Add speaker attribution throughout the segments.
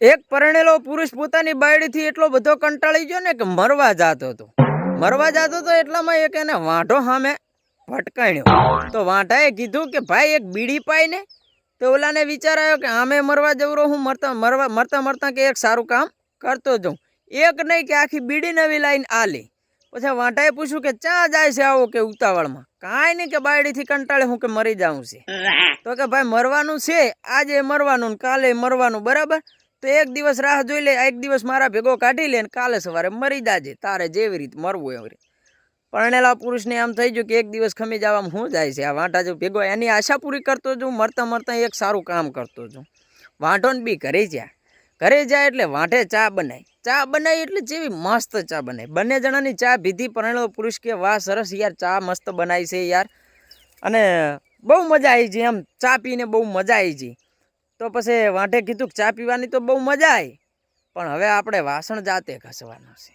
Speaker 1: એક પરણેલો પુરુષ પોતાની બાયડીથી એટલો બધો કંટાળી ગયો ને કે મરવા જાતો હતો. મરવા જાતો હતો એટલામાં એક એને વાંઢો સામે ભટકાણ્યો. તો વાંઢાએ કીધું કે, ભાઈ, એક બીડી પાય ને. તો ઓલાને વિચાર આવ્યો કે, આમે મરવા જવરો હું મરતા, મરવા, મરતા મરતા કે એક સારું કામ કરતો જાઉં. એક નહીં કે આખી બીડી નવી લાઈન આલી. પછી વાંઢાએ પૂછ્યું કે, ચા જાય છે આવો કે ઉતાવળમાં? કાંઈ નહીં કે બાયડીથી કંટાળે હું કે મરી જાઉં છે. તો કે, ભાઈ, મરવાનું છે, આજે મરવાનું ને કાલે મરવાનું, બરાબર? તો એક દિવસ રાહ જોઈ લે એક દિવસ મારા ભેગો કાઢી લે ને કાલે સવારે મરી જાજે, તારે જેવી રીત મરવું એવી પરણેલા પુરુષને આમ થઈ ગયું કે એક દિવસ ખમી જવામાં હું જાય છે, આ વાંટા જો ભેગો, એની આશા પૂરી કરતો છું, મરતા મરતા એક સારું કામ કરતો છું. વાંઢો ને બી ઘરે જ્યાં. ઘરે જાય એટલે વાંઢે ચા બનાવી ચા બનાવી એટલે જેવી મસ્ત ચા બનાવી બંને જણાની ચા પીધી પરણેલો પુરુષ કે, વાહ, સરસ યાર, ચા મસ્ત બનાવી છે યાર. અને બહુ મજા આવી છે એમ ચા પીને બહુ મજા આવી છે તો પછી વાંઢે કીધું કે ચા પીવાની તો બહુ મજા આવી પણ હવે આપણે વાસણ જાતે ઘસવાના છે.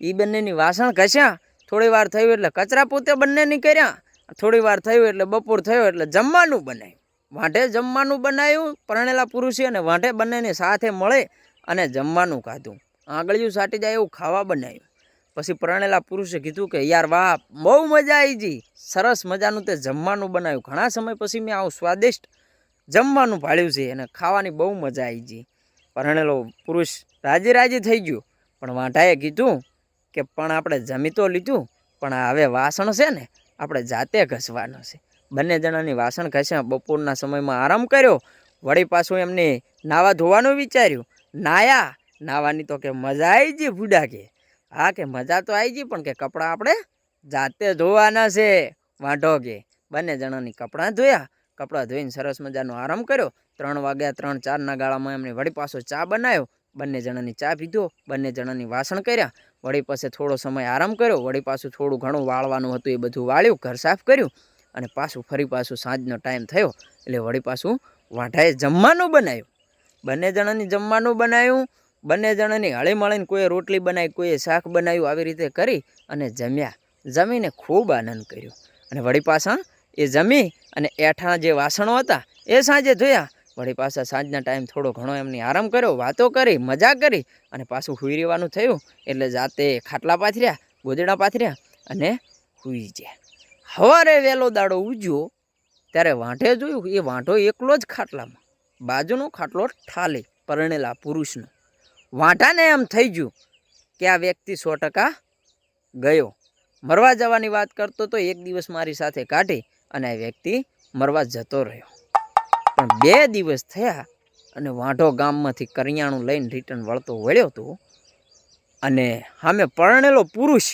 Speaker 1: એ બંનેની વાસણ ઘસ્યા, થોડી વાર થયું એટલે કચરા પોતે બંનેની કર્યા, થોડી વાર થયું એટલે બપોર થયો એટલે જમવાનું બનાવ્યું. વાંઢે જમવાનું બનાવ્યું, પરણેલા પુરુષે અને વાંઢે બંનેને સાથે મળે અને જમવાનું ખાધું. આંગળીયું સાટી જાય એવું ખાવા બનાવ્યું. પછી પરણેલા પુરુષે કીધું કે યાર વાહ, બહુ મજા આવી જી. સરસ મજાનું તે જમવાનું બનાવ્યું. ઘણા સમય પછી મેં આવું સ્વાદિષ્ટ જમવાનું ભાળ્યું છે અને ખાવાની બહુ મજા આવી ગઈ પરણેલો પુરુષ રાજી રાજી થઈ ગયો. પણ વાંઢાએ કીધું કે પણ આપણે જમી તો લીધું, પણ હવે વાસણ છે ને, આપણે જાતે ઘસવાનું છે. બંને જણાની વાસણ ઘસ્યા બપોરના સમયમાં આરામ કર્યો. વળી પાછું એમને નાવા ધોવાનું વિચાર્યું. નાયા, નાવાની તો કે મજા આવી ગઈ ભૂડા કે. હા કે મજા તો આવી ગઈ પણ કે કપડાં આપણે જાતે ધોવાના છે. વાંઢો કે. બંને જણાની કપડાં ધોયા. કપડાં ધોઈને સરસ મજાનો આરામ કર્યો. ત્રણ વાગ્યા ત્રણ ચારના ગાળામાં એમણે વળી પાછો ચા બનાવ્યો. બંને જણાની ચા પીધો, બંને જણાની વાસણ કર્યા. વળી પાસે થોડો સમય આરામ કર્યો. વળી પાછું થોડું ઘણું વાળવાનું હતું એ બધું વાળ્યું, ઘર સાફ કર્યું અને પાછું ફરી પાછું સાંજનો ટાઈમ થયો એટલે વળી પાછું વાંઢાએ જમવાનું બનાવ્યું. બંને જણાની જમવાનું બનાવ્યું. બંને જણાની હળી મળીને કોઈએ રોટલી બનાવી, કોઈએ શાક બનાવ્યું, આવી રીતે કરી અને જમ્યા. જમીને ખૂબ આનંદ કર્યો અને વળી પાછા એ જમી અને એઠાણા જે વાસણો હતા એ સાંજે ધોયા. વળી પાછા સાંજના ટાઈમ થોડો ઘણો એમની આરામ કર્યો, વાતો કરી મજા કરી અને પાછું હુઈ રહેવાનું થયું એટલે જાતે ખાટલા પાથર્યા, ગોદડા પાથર્યા અને હુઈ ગયા. સવારે વહેલો દાડો ઉજ્યો ત્યારે વાંઢે જોયું એ વાંઢો એકલો જ ખાટલામાં, બાજુનો ખાટલો ઠાલી, પરણેલા પુરુષનો. વાંટાને એમ થઈ ગયું કે આ વ્યક્તિ સો ટકા ગયો. મરવા જવાની વાત કરતો તો એક દિવસ મારી સાથે કાઢી અને આ વ્યક્તિ મરવા જતો રહ્યો. પણ બે દિવસ થયા અને વાંઢો ગામમાંથી કરિયાણું લઈને રિટર્ન વળતો વળ્યો હતો અને સામે પરણેલો પુરુષ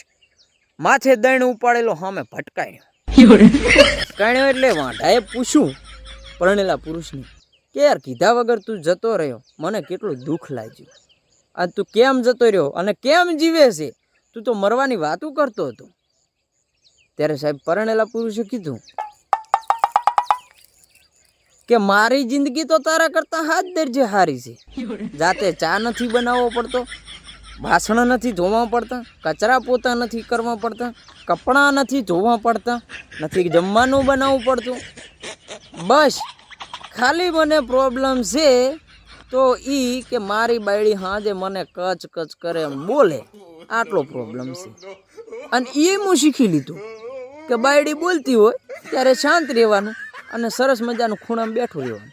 Speaker 1: માથે દણ ઉપાડેલો સામે ભટકાયો. ભટકાયો એટલે વાંઢાએ પૂછ્યું પરણેલા પુરુષને કે યાર કીધા વગર તું જતો રહ્યો? મને કેટલું દુઃખ લાગ્યું. આ તું કેમ જતો રહ્યો અને કેમ જીવે છે? તું તો મરવાની વાતું કરતો હતો. ત્યારે સાહેબ પરણેલા પુરુષે કીધું કે મારી જિંદગી તો તારા કરતાં હાથ દરજે હારી છે. જાતે ચા નથી બનાવવો પડતો, વાસણ નથી ધોવા પડતા, કચરા પોતા નથી કરવા પડતા, કપડાં નથી ધોવા પડતા, નથી જમવાનું બનાવવું પડતું. બસ, ખાલી મને પ્રોબ્લેમ છે તો ઈ કે મારી બાયડી હાજે મને કચ કચ કરે એમ બોલે. આટલો પ્રોબ્લેમ છે. અને એ હું શીખી લીધું કે બાયડી બોલતી હોય ત્યારે શાંત રહેવાનું. અને સરસ મજાનું ખૂણામાં બેઠું રહેવાનું.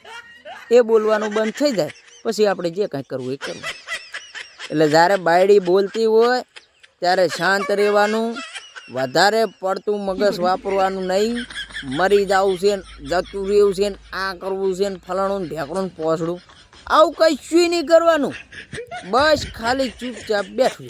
Speaker 1: એ બોલવાનું બંધ થઈ જાય, પછી આપણે જે કાંઈ કરવું એ કરવું. એટલે જ્યારે બાયડી બોલતી હોય, ત્યારે શાંત રહેવાનું, વધારે પડતું મગજ વાપરવાનું નહીં. મરી જવું છે જતું રહેવું છે ને, આ કરવું છે ને, ફલાણું ને ઢેકણું પોસડું. આવું કશું નહીં કરવાનું. બસ ખાલી ચૂપચાપ બેઠું